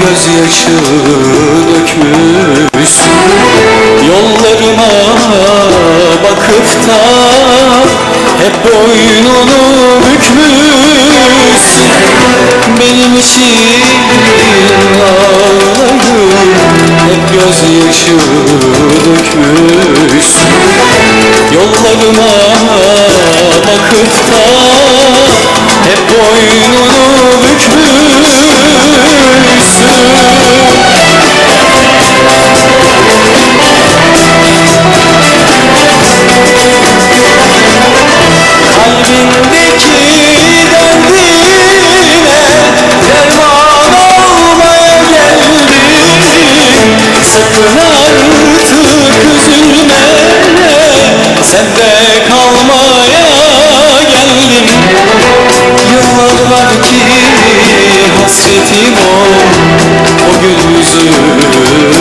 gözyaşı dökmüşsün. Yollarıma bakıp da hep boynunu bükmüşsün. Benim için ağlayıp hep gözyaşı dökmüşsün. Yollarıma bakıp da hep boynunu hasretim o o gül yüzüne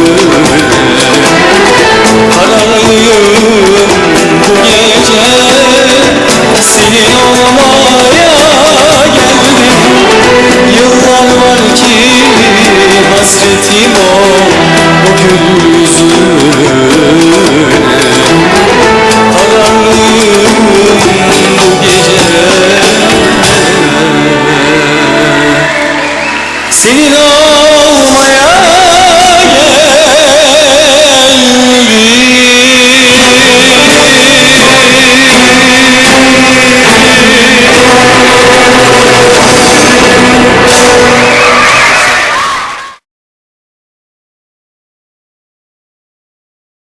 olmaya geldim